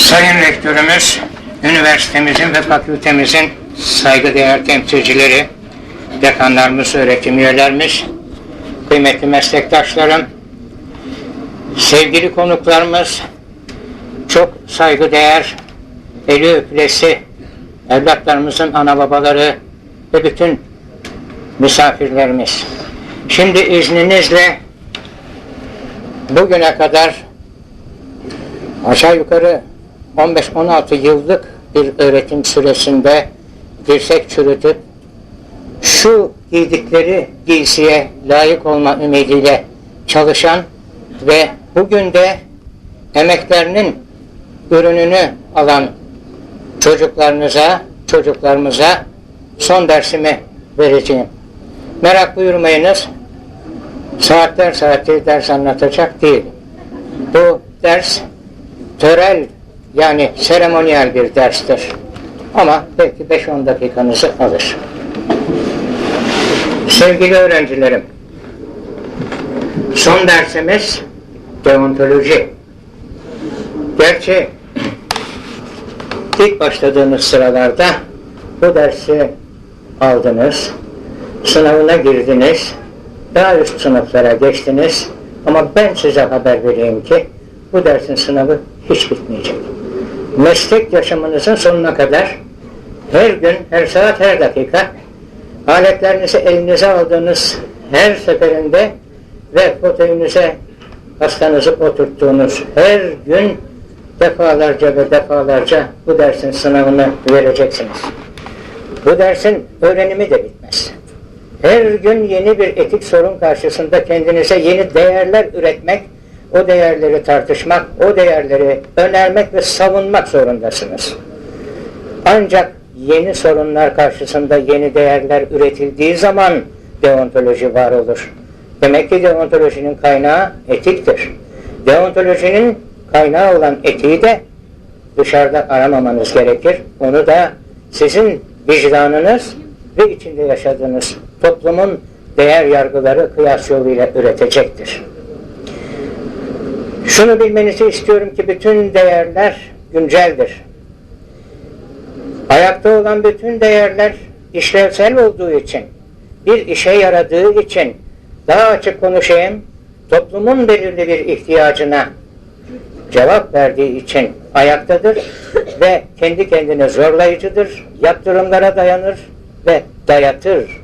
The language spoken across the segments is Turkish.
Sayın Rektörümüz, üniversitemizin ve fakültemizin saygıdeğer temsilcileri, dekanlarımız, öğretim üyelerimiz, kıymetli meslektaşlarım, sevgili konuklarımız, çok saygıdeğer, eli öpülesi, evlatlarımızın ana babaları ve bütün misafirlerimiz. Şimdi izninizle bugüne kadar aşağı yukarı 15-16 yıllık bir öğretim süresinde dirsek çürütüp şu giydikleri giysiye layık olma ümidiyle çalışan ve bugün de emeklerinin ürününü alan çocuklarınıza, çocuklarımıza son dersimi vereceğim. Merak buyurmayınız. Saatler saatleri ders anlatacak değil. Bu ders törel yani seremoniyel bir derstir. Ama belki 5-10 dakikanızı alır. Sevgili öğrencilerim, son dersimiz deontoloji. Gerçi ilk başladığınız sıralarda bu dersi aldınız, sınavına girdiniz, daha üst sınıflara geçtiniz ama ben size haber vereyim ki bu dersin sınavı hiç bitmeyecek. Meslek yaşamınızın sonuna kadar her gün, her saat, her dakika aletlerinizi elinize aldığınız her seferinde ve fotoğrafınıza hastanızı oturttuğunuz her gün defalarca ve defalarca bu dersin sınavını vereceksiniz. Bu dersin öğrenimi de bitmez. Her gün yeni bir etik sorun karşısında kendinize yeni değerler üretmek, o değerleri tartışmak, o değerleri önermek ve savunmak zorundasınız. Ancak yeni sorunlar karşısında yeni değerler üretildiği zaman deontoloji var olur. Demek ki deontolojinin kaynağı etiktir. Deontolojinin kaynağı olan etiği de dışarıda aramamanız gerekir. Onu da sizin vicdanınız ve içinde yaşadığınız toplumun değer yargıları kıyas yoluyla üretecektir. Şunu bilmenizi istiyorum ki bütün değerler günceldir. Ayakta olan bütün değerler işlevsel olduğu için, bir işe yaradığı için daha açık konuşayım, toplumun belirli bir ihtiyacına cevap verdiği için ayaktadır ve kendi kendine zorlayıcıdır, yaptırımlara dayanır ve dayatır.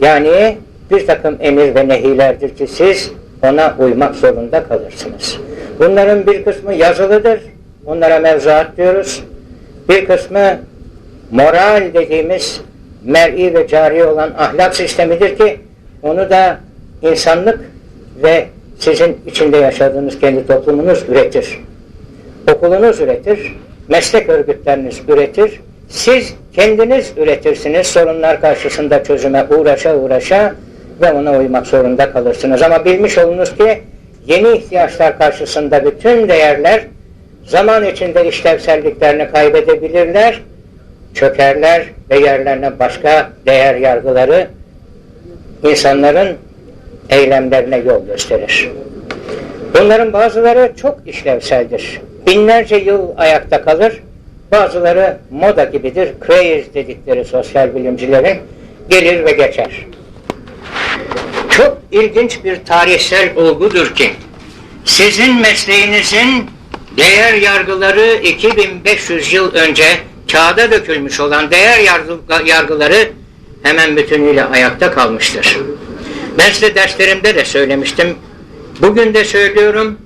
Yani bir takım emir ve nehilerdir ki siz ona uymak zorunda kalırsınız. Bunların bir kısmı yazılıdır, onlara mevzuat diyoruz. Bir kısmı moral dediğimiz mer'i ve cari olan ahlak sistemidir ki onu da insanlık ve sizin içinde yaşadığınız kendi toplumunuz üretir. Okulunuz üretir, meslek örgütleriniz üretir, siz kendiniz üretirsiniz sorunlar karşısında çözüme uğraşa uğraşa ve ona uymak zorunda kalırsınız. Ama bilmiş olunuz ki yeni ihtiyaçlar karşısında bütün değerler zaman içinde işlevselliklerini kaybedebilirler, çökerler ve yerlerine başka değer yargıları insanların eylemlerine yol gösterir. Bunların bazıları çok işlevseldir. Binlerce yıl ayakta kalır, bazıları moda gibidir, craze dedikleri sosyal bilimcilerin gelir ve geçer. Çok ilginç bir tarihsel olgudur ki, sizin mesleğinizin değer yargıları 2500 yıl önce kağıda dökülmüş olan değer yargı- yargıları hemen bütünüyle ayakta kalmıştır. Ben size derslerimde de söylemiştim. Bugün de söylüyorum.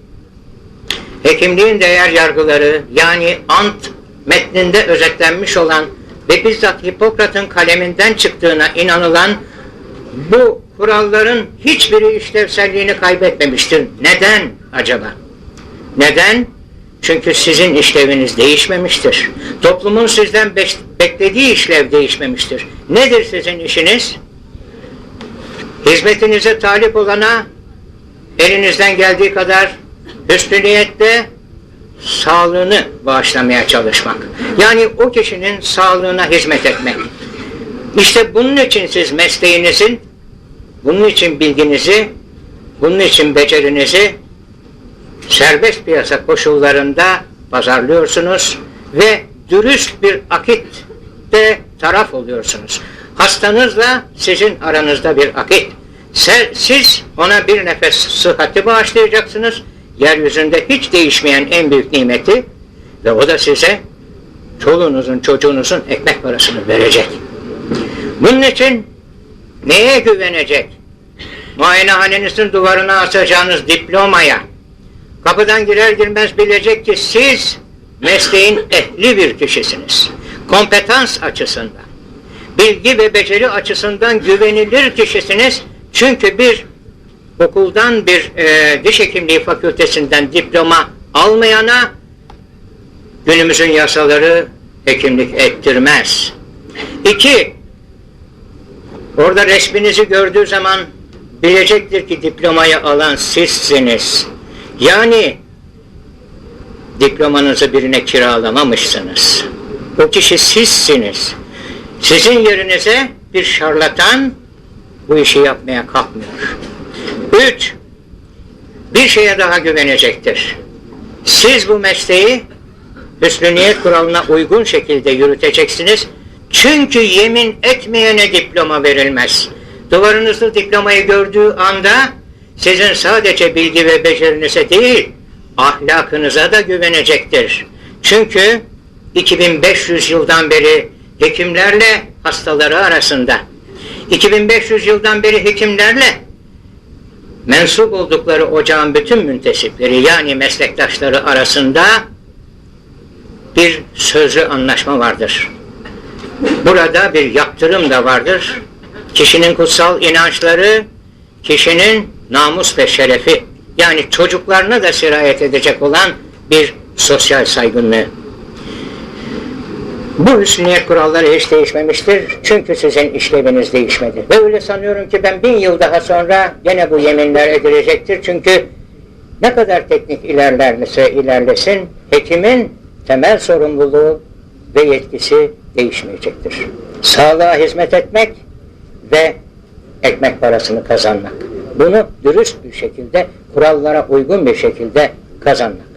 Hekimliğin değer yargıları yani ant metninde özetlenmiş olan ve bizzat Hipokrat'ın kaleminden çıktığına inanılan bu kuralların hiçbiri işlevselliğini kaybetmemiştir. Neden acaba? Neden? Çünkü sizin işleviniz değişmemiştir. Toplumun sizden beklediği işlev değişmemiştir. Nedir sizin işiniz? Hizmetinize talip olana elinizden geldiği kadar hüsnü niyetle sağlığını bağışlamaya çalışmak. Yani o kişinin sağlığına hizmet etmek. İşte bunun için siz mesleğinizin, bunun için bilginizi, bunun için becerinizi serbest piyasa koşullarında pazarlıyorsunuz ve dürüst bir akitte taraf oluyorsunuz. Hastanızla sizin aranızda bir akit. Siz ona bir nefes sıhhati bağışlayacaksınız. Yeryüzünde hiç değişmeyen en büyük nimeti ve o da size çoluğunuzun çocuğunuzun ekmek parasını verecek. Bunun için neye güvenecek? Muayenehanenizin duvarına asacağınız diplomaya, kapıdan girer girmez bilecek ki siz mesleğin ehli bir kişisiniz. Kompetans açısından, bilgi ve beceri açısından güvenilir kişisiniz. Çünkü bir okuldan bir e, diş hekimliği fakültesinden diploma almayana günümüzün yasaları hekimlik ettirmez. İki, orada resminizi gördüğü zaman bilecektir ki diplomayı alan sizsiniz. Yani diplomanızı birine kiralamamışsınız. O kişi sizsiniz. Sizin yerinize bir şarlatan bu işi yapmaya kalkmıyor. Üç, bir şeye daha güvenecektir. Siz bu mesleği hüsnü niyet kuralına uygun şekilde yürüteceksiniz. Çünkü yemin etmeyene diploma verilmez. Duvarınızda diplomayı gördüğü anda sizin sadece bilgi ve becerinize değil, ahlakınıza da güvenecektir. Çünkü 2500 yıldan beri hekimlerle hastaları arasında, 2500 yıldan beri hekimlerle mensup oldukları ocağın bütün müntesipleri yani meslektaşları arasında bir sözlü anlaşma vardır. Burada bir yaptırım da vardır. Kişinin kutsal inançları, kişinin namus ve şerefi yani çocuklarına da sirayet edecek olan bir sosyal saygınlığı. Bu hüsniyet kuralları hiç değişmemiştir. Çünkü sizin işleviniz değişmedi. Ve öyle sanıyorum ki ben bin yıl daha sonra gene bu yeminler edilecektir. Çünkü ne kadar teknik ilerlerse ilerlesin, hekimin temel sorumluluğu ve yetkisi değişmeyecektir. Sağlığa hizmet etmek ve ekmek parasını kazanmak. Bunu dürüst bir şekilde, kurallara uygun bir şekilde kazanmak.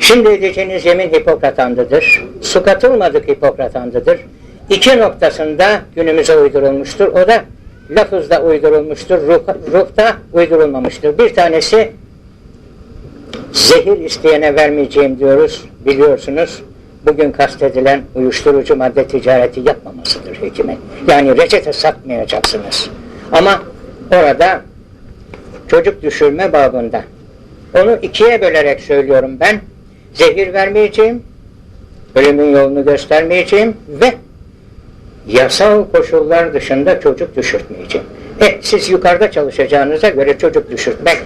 Şimdi edeceğiniz yemin Hipokrat andıdır. Su katılmadık Hipokrat andıdır. İki noktasında günümüze uydurulmuştur. O da lafızda uydurulmuştur, ruh, ruhta uydurulmamıştır. Bir tanesi zehir isteyene vermeyeceğim diyoruz, biliyorsunuz. Bugün kastedilen uyuşturucu madde ticareti yapmamasıdır hekimin. Yani reçete satmayacaksınız. Ama orada çocuk düşürme babında. Onu ikiye bölerek söylüyorum ben. Zehir vermeyeceğim, ölümün yolunu göstermeyeceğim ve yasal koşullar dışında çocuk düşürtmeyeceğim. E, siz yukarıda çalışacağınıza göre çocuk düşürtmek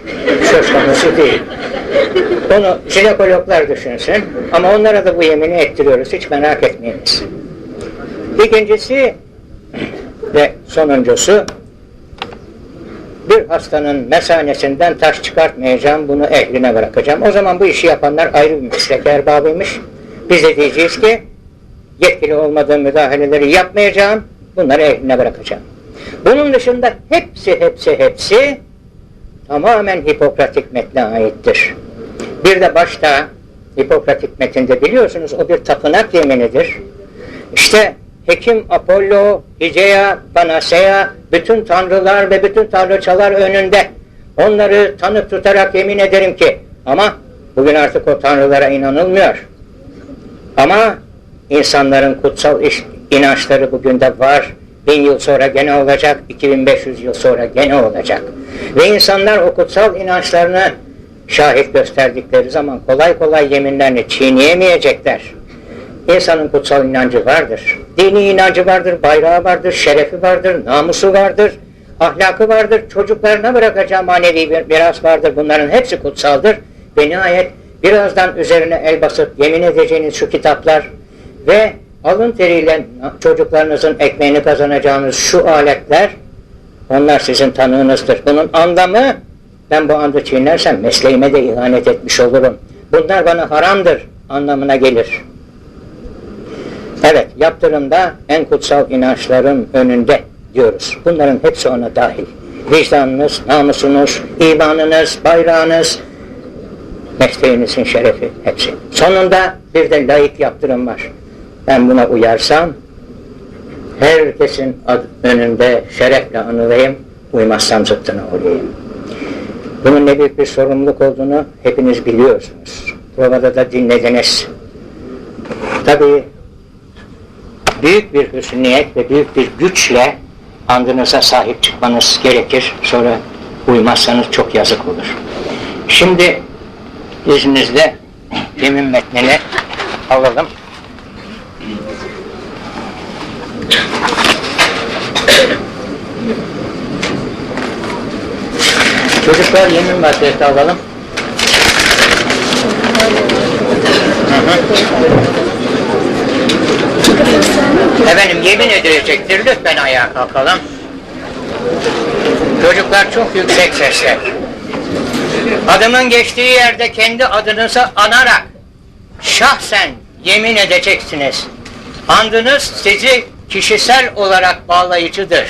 söz konusu değil. Onu jinekologlar düşünsün ama onlara da bu yemini ettiriyoruz. Hiç merak etmeyiniz. İkincisi ve sonuncusu bir hastanın mesanesinden taş çıkartmayacağım, bunu ehline bırakacağım. O zaman bu işi yapanlar ayrı bir meslek erbabıymış. Biz de diyeceğiz ki yetkili olmadığım müdahaleleri yapmayacağım, bunları ehline bırakacağım. Bunun dışında hepsi hepsi hepsi tamamen Hipokratik metne aittir. Bir de başta Hipokratik metinde biliyorsunuz o bir tapınak yeminidir. İşte Hekim Apollo, Hicea, Panasea, bütün tanrılar ve bütün tanrıçalar önünde onları tanık tutarak yemin ederim ki ama bugün artık o tanrılara inanılmıyor. Ama insanların kutsal iş, inançları bugün de var. Bin yıl sonra gene olacak, 2500 yıl sonra gene olacak. Ve insanlar o kutsal inançlarını şahit gösterdikleri zaman kolay kolay yeminlerini çiğneyemeyecekler. İnsanın kutsal inancı vardır. Dini inancı vardır, bayrağı vardır, şerefi vardır, namusu vardır, ahlakı vardır, çocuklarına bırakacağı manevi bir miras vardır. Bunların hepsi kutsaldır. Ve nihayet birazdan üzerine el basıp yemin edeceğiniz şu kitaplar ve alın teriyle çocuklarınızın ekmeğini kazanacağınız şu aletler onlar sizin tanığınızdır. Bunun anlamı ben bu andı çiğnersem mesleğime de ihanet etmiş olurum. Bunlar bana haramdır anlamına gelir. Evet, yaptırımda en kutsal inançların önünde diyoruz. Bunların hepsi ona dahil. Vicdanınız, namusunuz, imanınız, bayrağınız, mesleğinizin şerefi hepsi. Sonunda bir de layık yaptırım var. Ben buna uyarsam herkesin ad- önünde şerefle anılayım, uymazsam zıttına uğrayayım. Bunun ne büyük bir sorumluluk olduğunu hepiniz biliyorsunuz. Provada da dinlediniz. Tabii büyük bir hüsniyet ve büyük bir güçle andınıza sahip çıkmanız gerekir. Sonra uymazsanız çok yazık olur. Şimdi izninizle yemin metnini alalım. Çocuklar yemin maddesi alalım. Efendim yemin edilecektir. Lütfen ayağa kalkalım. Çocuklar çok yüksek sesle. Adımın geçtiği yerde kendi adınızı anarak şahsen yemin edeceksiniz. Andınız sizi kişisel olarak bağlayıcıdır.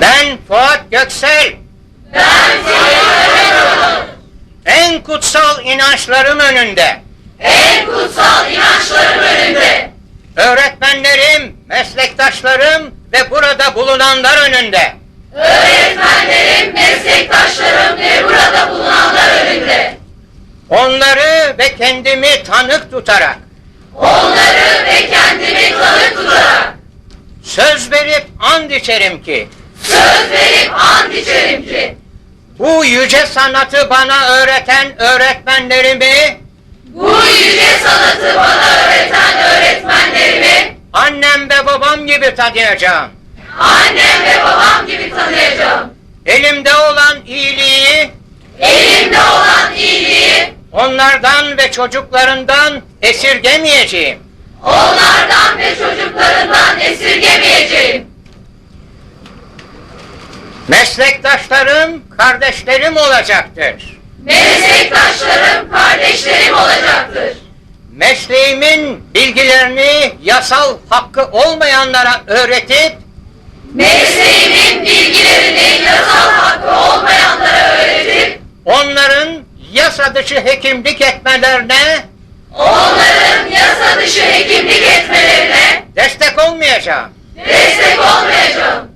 Ben Fuat Göksel. En kutsal inançlarım önünde. En kutsal inançlarım önünde. Öğretmenlerim, meslektaşlarım ve burada bulunanlar önünde. Öğretmenlerim, meslektaşlarım ve burada bulunanlar önünde. Onları ve kendimi tanık tutarak, Onları tanık tutarak söz verip and içerim ki, söz verip ant içerim ki bu yüce sanatı bana öğreten öğretmenlerimi, bu yüce sanatı bana öğreten öğretmenlerimi annem ve babam gibi tanıyacağım. annem ve babam gibi tanıyacağım. Elimde olan iyiliği Elimde olan iyiliği onlardan ve çocuklarından esirgemeyeceğim. Onlardan ve çocuklarından esirgemeyeceğim. Meslektaşlarım, kardeşlerim olacaktır. Meslektaşlarım, kardeşlerim olacaktır. Mesleğimin bilgilerini yasal hakkı olmayanlara öğretip Mesleğimin bilgilerini yasal hakkı olmayanlara öğretip onların yasa dışı hekimlik etmelerine onların yasa dışı hekimlik etmelerine destek olmayacağım. destek olmayacağım.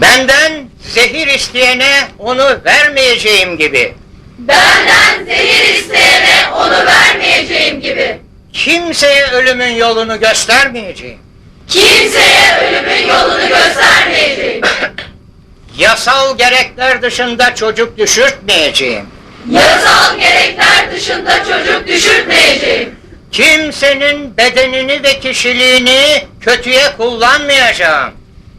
Benden zehir isteyene onu vermeyeceğim gibi. Benden zehir isteyene onu vermeyeceğim gibi. Kimseye ölümün yolunu göstermeyeceğim. Kimseye ölümün yolunu göstermeyeceğim. Yasal gerekler dışında çocuk düşürtmeyeceğim. Yasal gerekler dışında çocuk düşürtmeyeceğim. Kimsenin bedenini ve kişiliğini kötüye kullanmayacağım.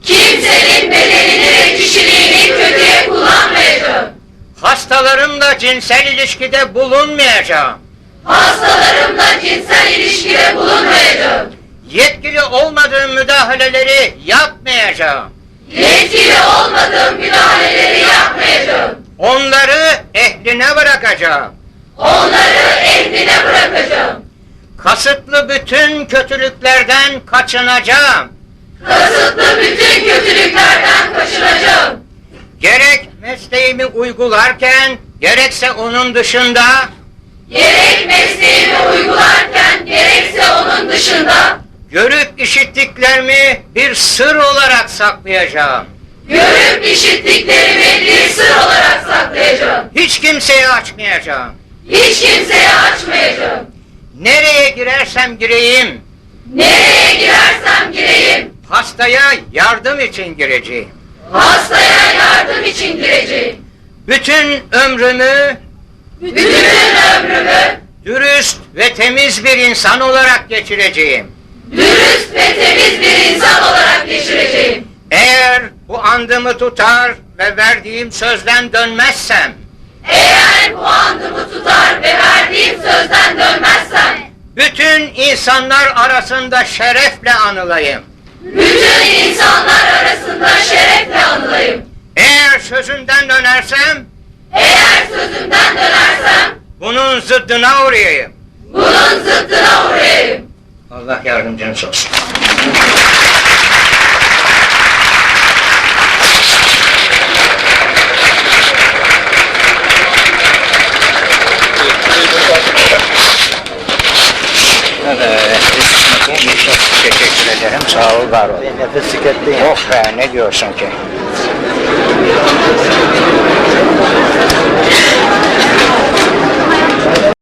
Kimsenin bedenini ve kişiliğini kötüye kullanmayacağım. Hastalarımla cinsel ilişkide bulunmayacağım. Hastalarımla cinsel ilişkide bulunmayacağım. Yetkili olmadığım müdahaleleri yapmayacağım. Yetkili olmadığım müdahaleleri yapmayacağım. Onları ehline bırakacağım. Onları ehline bırakacağım. Kasıtlı bütün kötülüklerden kaçınacağım. Kasıtlı bütün kötülüklerden kaçınacağım. Gerek mesleğimi uygularken, gerekse onun dışında Gerek mesleğimi uygularken gerekse onun dışında görüp işittiklerimi bir sır olarak saklayacağım. Görüp işittiklerimi bir sır olarak saklayacağım. Hiç kimseye açmayacağım. Hiç kimseye açmayacağım. Nereye girersem gireyim, Nereye girersem gireyim hastaya yardım için gireceğim. hastaya yardım için gireceğim. Bütün ömrümü Bütün ömrümü dürüst ve temiz bir insan olarak geçireceğim. dürüst ve temiz bir insan olarak geçireceğim. Eğer bu andımı tutar ve verdiğim sözden dönmezsem, Eğer bu andımı tutar ve verdiğim sözden dönmezsem, bütün insanlar arasında şerefle anılayım. bütün insanlar arasında şerefle anılayım. Eğer sözümden dönersem, Eğer sözümden dönersem, bunun zıddına uğrayayım. bunun zıttına uğrayayım. Allah yardımcınız olsun. Teşekkür ederim. Sağ ol var ol. Nefes tükettin. Of be ne diyorsun ki?